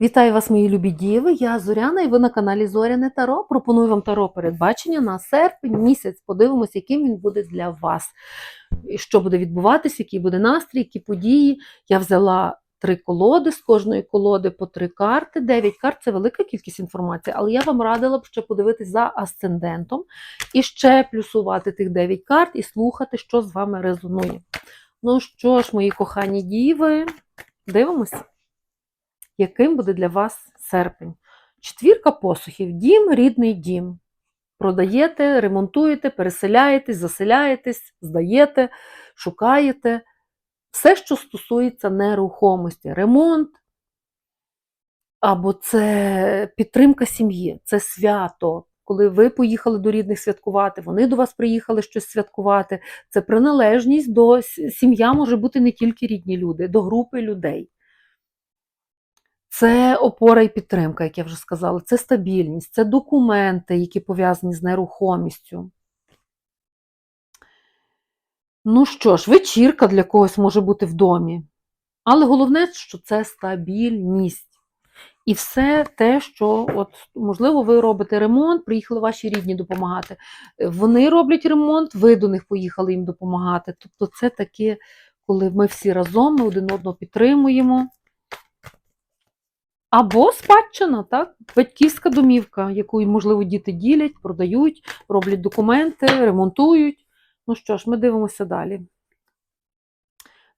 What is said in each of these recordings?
Вітаю вас, мої любі діви. Я Зоряна, і ви на каналі Зоряне Таро. Пропоную вам таро передбачення на серпень місяць. Подивимось, яким він буде для вас. Що буде відбуватись, який буде настрій, які події. Я взяла три колоди, з кожної колоди по три карти. Дев'ять карт це велика кількість інформації, але я вам радила б ще подивитись за асцендентом і ще плюсувати тих дев'ять карт і слухати, що з вами резонує. Ну що ж, мої кохані діви, дивимося яким буде для вас серпень. Четвірка посухів. Дім, рідний дім. Продаєте, ремонтуєте, переселяєтесь, заселяєтесь, здаєте, шукаєте. Все, що стосується нерухомості, ремонт, або це підтримка сім'ї, це свято. Коли ви поїхали до рідних святкувати, вони до вас приїхали щось святкувати. Це приналежність до сім'я може бути не тільки рідні люди, до групи людей. Це опора і підтримка, як я вже сказала, це стабільність, це документи, які пов'язані з нерухомістю. Ну що ж, вечірка для когось може бути в домі. Але головне, що це стабільність. І все те, що, от, можливо, ви робите ремонт, приїхали ваші рідні допомагати. Вони роблять ремонт, ви до них поїхали їм допомагати. Тобто, це таке, коли ми всі разом, ми один одного підтримуємо. Або спадщина, так? батьківська домівка, яку, можливо, діти ділять, продають, роблять документи, ремонтують. Ну що ж, ми дивимося далі.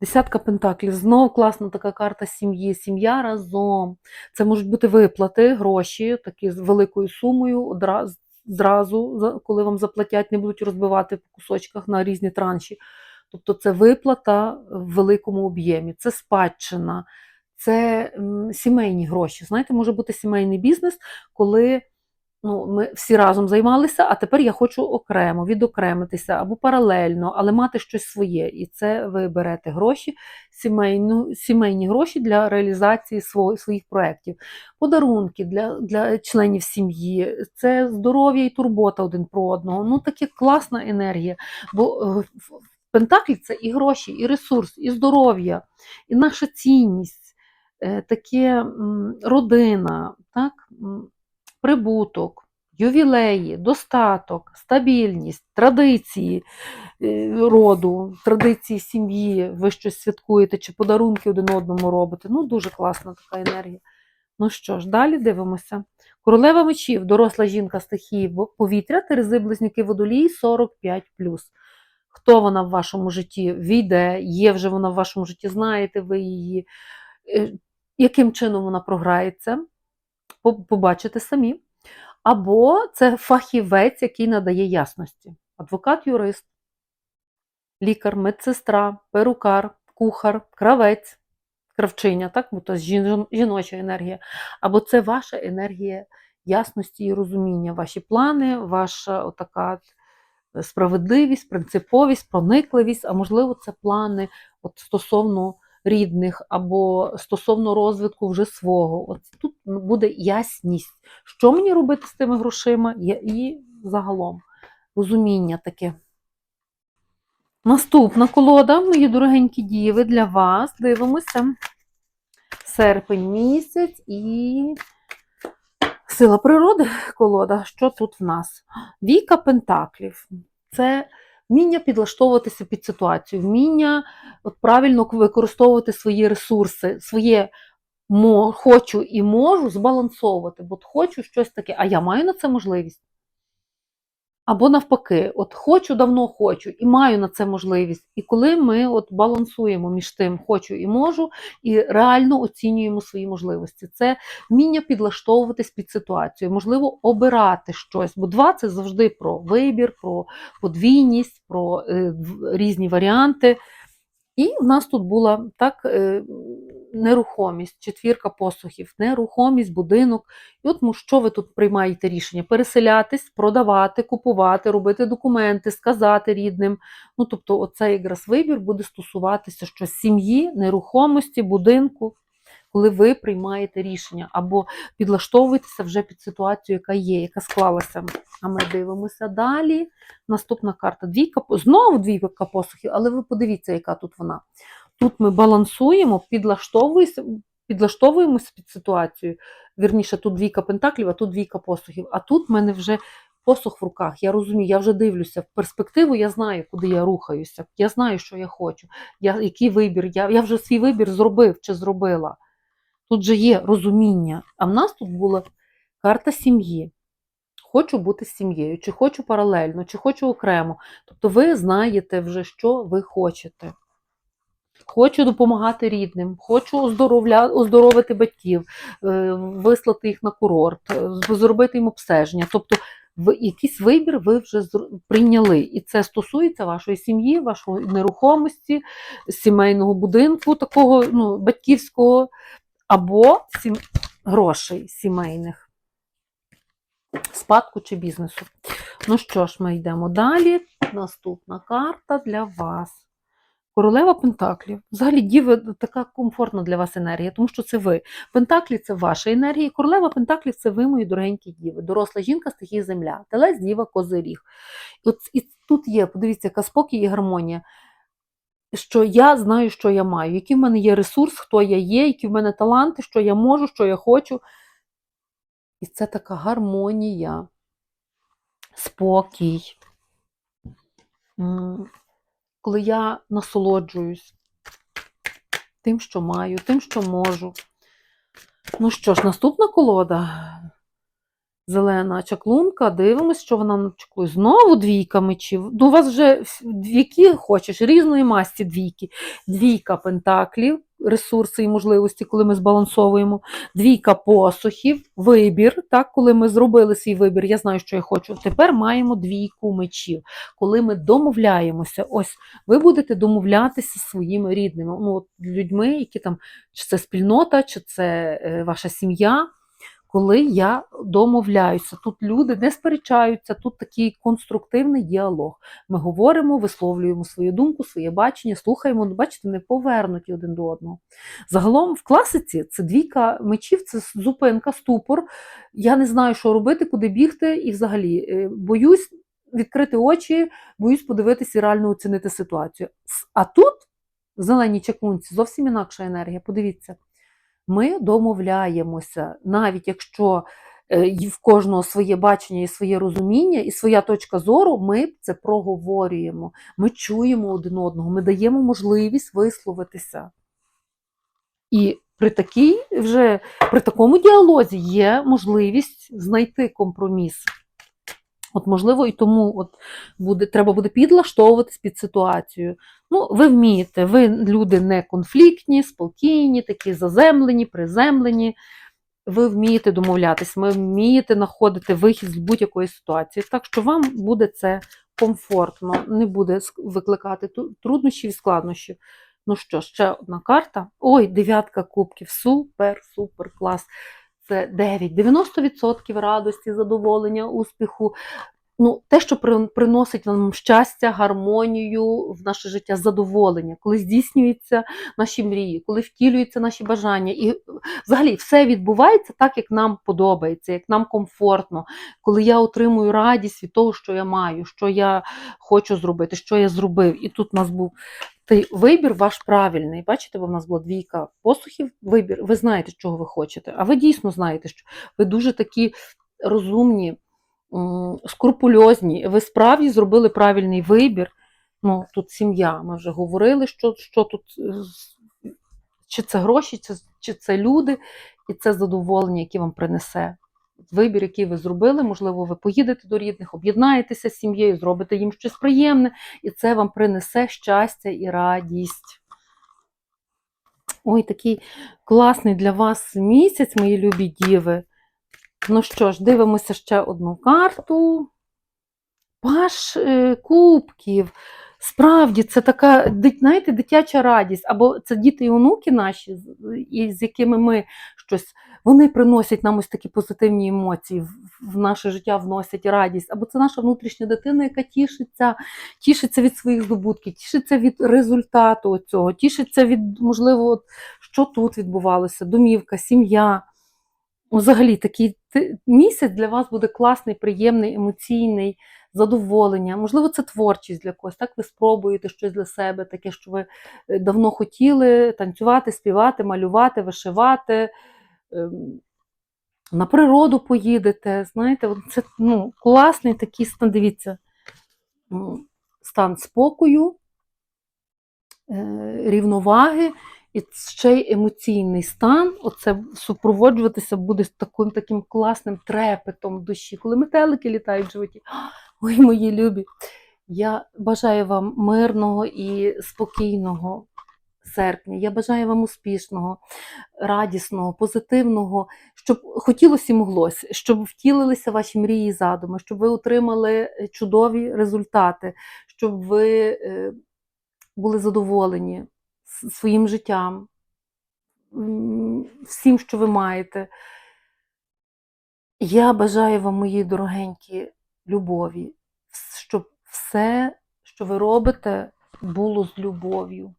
Десятка пентаклів. Знову класна така карта сім'ї. Сім'я разом. Це можуть бути виплати, гроші, такі з великою сумою, одразу, коли вам заплатять, не будуть розбивати по кусочках на різні транші. Тобто це виплата в великому об'ємі, це спадщина це сімейні гроші. Знаєте, може бути сімейний бізнес, коли ну, ми всі разом займалися, а тепер я хочу окремо відокремитися або паралельно, але мати щось своє. І це ви берете гроші, сімейну, сімейні гроші для реалізації свого, своїх проєктів, подарунки для для членів сім'ї, це здоров'я і турбота один про одного. Ну, таке класна енергія. Бо е, Пентаклі це і гроші, і ресурс, і здоров'я, і наша цінність. Е, таке родина, так, прибуток, ювілеї, достаток, стабільність, традиції е, роду, традиції сім'ї, ви щось святкуєте чи подарунки один одному робите. Ну, дуже класна така енергія. Ну що ж, далі дивимося. Королева мечів, доросла жінка стихії повітря, Терези близнюки водолії 45. Хто вона в вашому житті війде, є вже вона в вашому житті, знаєте ви її. Е, яким чином вона програється, побачите самі. Або це фахівець, який надає ясності. Адвокат-юрист, лікар, медсестра, перукар, кухар, кравець, кравчиня, так? бо це жіноча енергія. Або це ваша енергія ясності і розуміння, ваші плани, ваша така справедливість, принциповість, проникливість, а можливо, це плани от стосовно рідних або стосовно розвитку вже свого. От Тут буде ясність, що мені робити з тими грошима, і загалом розуміння таке. Наступна колода, мої дорогенькі діви, для вас. Дивимося. Серпень місяць і сила природи колода. Що тут в нас? Віка Пентаклів. Це вміння підлаштовуватися під ситуацію, вміння от, правильно використовувати свої ресурси, своє хочу і можу збалансовувати, бо хочу щось таке, а я маю на це можливість. Або навпаки, от хочу, давно хочу і маю на це можливість. І коли ми от балансуємо між тим, хочу і можу, і реально оцінюємо свої можливості, це вміння підлаштовуватись під ситуацію, можливо, обирати щось. Бо два це завжди про вибір, про подвійність, про е, різні варіанти. І в нас тут була так е, нерухомість, четвірка посухів, нерухомість, будинок. І от ну, що ви тут приймаєте рішення? Переселятись, продавати, купувати, робити документи, сказати рідним. Ну, Тобто, оцей якраз вибір буде стосуватися що сім'ї, нерухомості, будинку коли ви приймаєте рішення, або підлаштовуєтеся вже під ситуацію, яка є, яка склалася. А ми дивимося далі. Наступна карта. Двійка, Знову двійка посухів, але ви подивіться, яка тут вона. Тут ми балансуємо, підлаштовуємося, під ситуацію. Вірніше, тут двійка пентаклів, а тут двійка посухів. А тут в мене вже посух в руках. Я розумію, я вже дивлюся в перспективу, я знаю, куди я рухаюся. Я знаю, що я хочу, я, який вибір. Я, я вже свій вибір зробив чи зробила. Тут же є розуміння. А в нас тут була карта сім'ї. Хочу бути з сім'єю, чи хочу паралельно, чи хочу окремо. Тобто ви знаєте вже, що ви хочете. Хочу допомагати рідним, хочу оздоровля... оздоровити батьків, е, вислати їх на курорт, е, зробити їм обстеження. Тобто, якийсь вибір ви вже прийняли. І це стосується вашої сім'ї, вашої нерухомості, сімейного будинку, такого ну, батьківського, або сім... грошей сімейних, спадку чи бізнесу. Ну що ж, ми йдемо далі. Наступна карта для вас. Королева Пентаклів. Взагалі, діви така комфортна для вас енергія, тому що це ви. Пентаклі це ваша енергія. Королева Пентаклів це ви, мої дорогенькі діви. Доросла жінка, стихії земля, телець, діва, козиріг. І, от, і тут є, подивіться, яка спокій і гармонія. Що я знаю, що я маю, який в мене є ресурс, хто я є, які в мене таланти, що я можу, що я хочу. І це така гармонія, спокій. Коли я насолоджуюсь тим, що маю, тим, що можу. Ну що ж, наступна колода. Зелена чаклунка, дивимось, що вона нам чаклує. Знову двійка мечів. Ну, у вас вже які хочеш, різної масті двійки. Двійка пентаклів, ресурси і можливості, коли ми збалансовуємо. Двійка посухів, вибір. Так, коли ми зробили свій вибір, я знаю, що я хочу. Тепер маємо двійку мечів. Коли ми домовляємося, ось ви будете домовлятися зі своїми рідними, ну, от, людьми, які там, чи це спільнота, чи це е, ваша сім'я коли я домовляюся. Тут люди не сперечаються, тут такий конструктивний діалог. Ми говоримо, висловлюємо свою думку, своє бачення, слухаємо, ну, бачите, не повернуті один до одного. Загалом в класиці це двійка мечів, це зупинка, ступор. Я не знаю, що робити, куди бігти, і взагалі е, боюсь відкрити очі, боюсь подивитися і реально оцінити ситуацію. А тут, в зеленій чаклунці, зовсім інакша енергія. Подивіться ми домовляємося, навіть якщо е, в кожного своє бачення і своє розуміння, і своя точка зору, ми це проговорюємо, ми чуємо один одного, ми даємо можливість висловитися. І при такій вже при такому діалозі є можливість знайти компроміс. От, можливо, і тому от буде, треба буде підлаштовуватись під ситуацію. Ну, ви вмієте, ви люди не конфліктні, спокійні, такі заземлені, приземлені. Ви вмієте домовлятись, ви вмієте знаходити вихід з будь-якої ситуації. Так що вам буде це комфортно, не буде викликати труднощів і складнощів. Ну що, ще одна карта. Ой, дев'ятка кубків. Супер, супер, клас. Це 9. 90% радості, задоволення, успіху. Ну, те, що при- приносить нам щастя, гармонію в наше життя, задоволення, коли здійснюються наші мрії, коли втілюються наші бажання. І взагалі все відбувається так, як нам подобається, як нам комфортно, коли я отримую радість від того, що я маю, що я хочу зробити, що я зробив. І тут у нас був той вибір ваш правильний. Бачите, бо в нас була двійка посухів. Вибір, ви знаєте, чого ви хочете. А ви дійсно знаєте, що ви дуже такі розумні, скрупульозні. Ви справді зробили правильний вибір. Ну, тут сім'я. Ми вже говорили, що, що тут е, чи це гроші, чи, чи це люди, і це задоволення, яке вам принесе. Вибір, який ви зробили, можливо, ви поїдете до рідних, об'єднаєтеся з сім'єю, зробите їм щось приємне, і це вам принесе щастя і радість. Ой, такий класний для вас місяць, мої любі діви. Ну що ж, дивимося ще одну карту. Паш е, кубків. Справді, це така, знаєте, дитяча радість. Або це діти і онуки наші, з- якими ми щось, вони приносять нам ось такі позитивні емоції, в- наше життя вносять радість. Або це наша внутрішня дитина, яка тішиться, тішиться від своїх здобутків, тішиться від результату цього, тішиться від, можливо, що тут відбувалося, домівка, сім'я. Взагалі ти- місяць для вас буде класний, приємний, емоційний, задоволення. Можливо, це творчість для когось. Так ви спробуєте щось для себе, таке, що ви е, давно хотіли танцювати, співати, малювати, вишивати. ем, На природу поїдете. Знаєте, це ну, класний такий стан. Дивіться, стан спокою, е, рівноваги. І ще й емоційний стан, оце супроводжуватися буде таким таким класним трепетом душі, коли метелики літають в животі. Ой, мої любі. Я бажаю вам мирного і спокійного серпня. Я бажаю вам успішного, радісного, позитивного, щоб хотілося і моглося, щоб втілилися ваші мрії і задуми, щоб ви отримали чудові результати, щоб ви е, були задоволені своїм життям, всім, що ви маєте. Я бажаю вам, мої дорогенькі, любові, щоб все, що ви робите, було з любов'ю.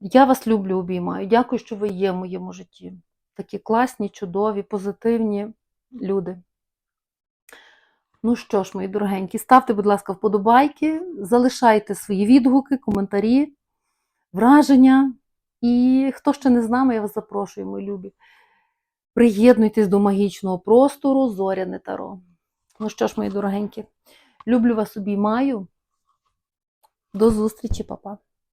Я вас люблю, обіймаю. Дякую, що ви є в моєму житті. Такі класні, чудові, позитивні люди. Ну що ж, мої дорогенькі, ставте, будь ласка, вподобайки, залишайте свої відгуки, коментарі, враження. І хто ще не з нами, я вас запрошую, мої любі. Приєднуйтесь до магічного простору Зоряне Таро. Ну що ж, мої дорогенькі, люблю вас, обіймаю. До зустрічі, папа.